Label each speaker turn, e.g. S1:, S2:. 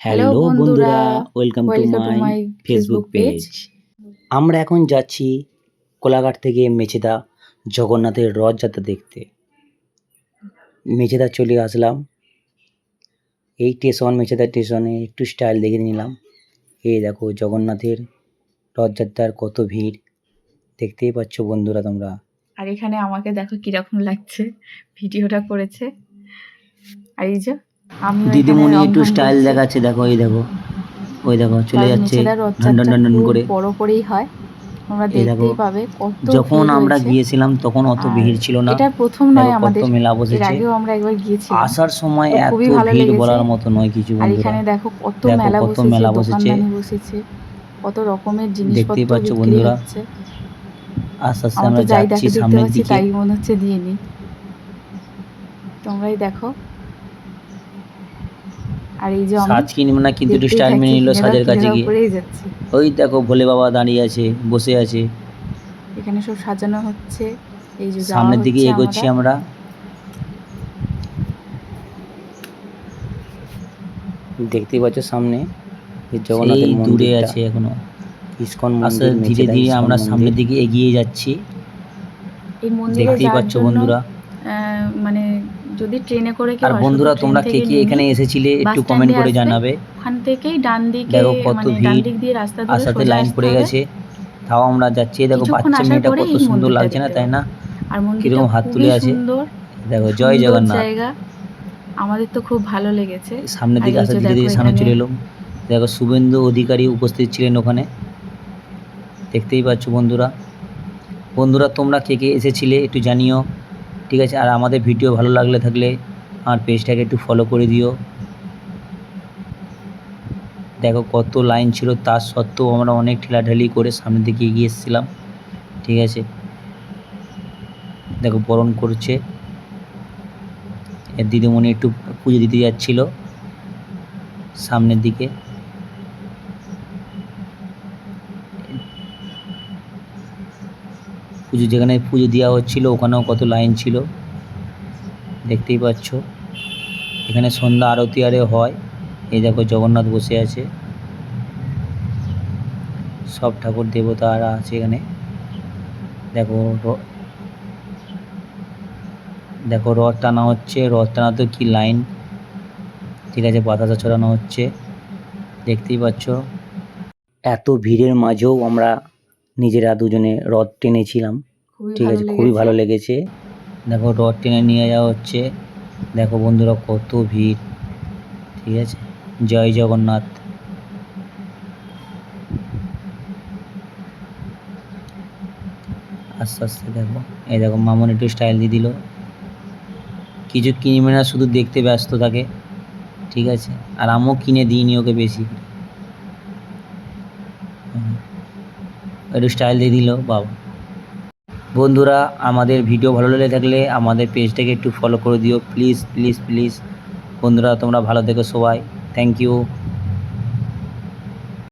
S1: Hello বন্ধুরা। Welcome to my Facebook page আমরা এখন যাচ্ছি কোলাঘাট থেকে মেচেদা জগন্নাথের রথযাত্রা দেখতে। মেচেদা চলে আসলাম। এই স্টেশন মেচেদা স্টেশনে একটু স্টাইল দেখে নিলাম। এই দেখো জগন্নাথের রথযাত্রার কত ভিড়। দেখতেই পাচ্ছ বন্ধুরা তোমরা।
S2: আর এখানে আমাকে দেখো কীরকম লাগছে। ভিডিওটা করেছে। আর এই যে
S1: দিদিমণি একটু স্টাইল দেখাচ্ছে দেখো এই দেখো ওই দেখো চলে যাচ্ছে ঢন ঢন ঢন করে।
S2: বড় করেই হয়। তোমরা দেখতেই পাবে
S1: যখন আমরা গিয়েছিলাম তখন অত ভিড় ছিল না।
S2: এটা প্রথম নয় আমাদের
S1: মেলা বসেছে।
S2: আগেও আমরা একবার গিয়েছিলাম।
S1: আসার সময় এত ভিড় বলার মতো নয় কিছু
S2: আর
S1: বন্ধুরা।
S2: এখানে দেখো কত মেলা বসেছে
S1: মেলা বসেছে।
S2: কত রকমের জিনিসপত্র
S1: দেখতেই পাচ্ছ বন্ধুরা। আস্তে আস্তে
S2: আমার
S1: যাচ্ছি
S2: দেখতে দেখতে
S1: সামনের দিকে।
S2: তাই মনে হচ্ছে দিয়ে নি। তোমরাই দেখো। আর এই যে
S1: সাজ কিনবো না কিন্তু স্টাইল মেনে নিল সাজের কাছে গিয়ে। ওই দেখো ভোলে বাবা দাঁড়িয়ে আছে বসে আছে।
S2: এখানে সব সাজানো হচ্ছে এই যে
S1: সামনের দিকে এগোচ্ছি
S2: আমরা।
S1: দেখতেই পাচ্ছ সামনে জগন্নাথের
S3: দূরে আছে এখনও।
S1: ইসকন মন্দির
S3: ধীরে ধীরে আমরা সামনের দিকে এগিয়ে যাচ্ছি।
S2: এই মন্দিরে
S3: দেখতেই পাচ্ছ বন্ধুরা।
S2: মানে যদি ট্রেনে করে কেউ
S1: আর বন্ধুরা তোমরা কে কে এখানে এসেছিলে একটু কমেন্ট করে জানাবে।
S2: ওখান থেকেই ডান দিকে
S1: দেখো কত
S2: মানে ডান দিক দিয়ে রাস্তা ধরে সোজা
S1: লাইন পড়ে গেছে। তাও আমরা যাচ্ছি। দেখো বাচ্চা মেয়েটা কত সুন্দর লাগছে না তাই না?
S2: আর
S1: কীরকম হাত তুলে আছে।
S2: সুন্দর
S1: দেখো জয় জগন্নাথ।
S2: আমাদের তো খুব ভালো লেগেছে।
S1: সামনের দিকে আস্তে ধীরে ধীরে সামনে চলে এলো দেখো শুভেন্দু অধিকারী উপস্থিত ছিলেন ওখানে। দেখতেই পাচ্ছ বন্ধুরা। বন্ধুরা তোমরা কে কে এসেছিলে একটু জানিও। ঠিক আছে, আর আমাদের ভিডিও ভালো লাগলে থাকলে আমার পেজটাকে একটু ফলো করে দিও। দেখো কত লাইন ছিল, তার সত্ত্বেও আমরা অনেক ঠেলাঠেলি করে সামনের দিকে এগিয়ে এসেছিলাম, ঠিক আছে? দেখো বরণ করছে। দিদিমণি একটু পুজো দিতে যাচ্ছিল সামনের দিকে। পুজো যেখানে পুজো দেওয়া হচ্ছিল, ওখানেও কত লাইন ছিল। দেখতেই পাচ্ছ। এখানে সন্ধ্যা আরতি আরে হয়। এই দেখো জগন্নাথ বসে আছে। সব ঠাকুর দেবতারা আছে এখানে। দেখো দেখো রথ টানা হচ্ছে। রথ টানাতেও কি লাইন ঠিক আছে, বাতাসা ছড়ানো হচ্ছে। দেখতেই পাচ্ছ। এত ভিড়ের মাঝেও আমরা নিজেরা দুজনে রথ টেনেছিলাম। ঠিক আছে খুবই ভালো লেগেছে। দেখো রথ টেনে নিয়ে যাওয়া হচ্ছে। দেখো বন্ধুরা কত ভিড়। ঠিক আছে জয় জগন্নাথ। আস্তে আস্তে দেখো এই দেখো মামন একটু স্টাইল দিয়ে দিল। কিছু কিনবে না শুধু দেখতে ব্যস্ত থাকে। ঠিক আছে আর আমিও কিনে দিইনি ওকে বেশি। একটু স্টাইল দিয়ে দিল বাবা বন্ধুরা, আমাদের ভিডিও ভালো লেগে থাকলে আমাদের পেজটাকে একটু ফলো করে দিও। প্লিজ প্লিজ প্লিজ বন্ধুরা, তোমরা ভালো থেকো সবাই। Thank you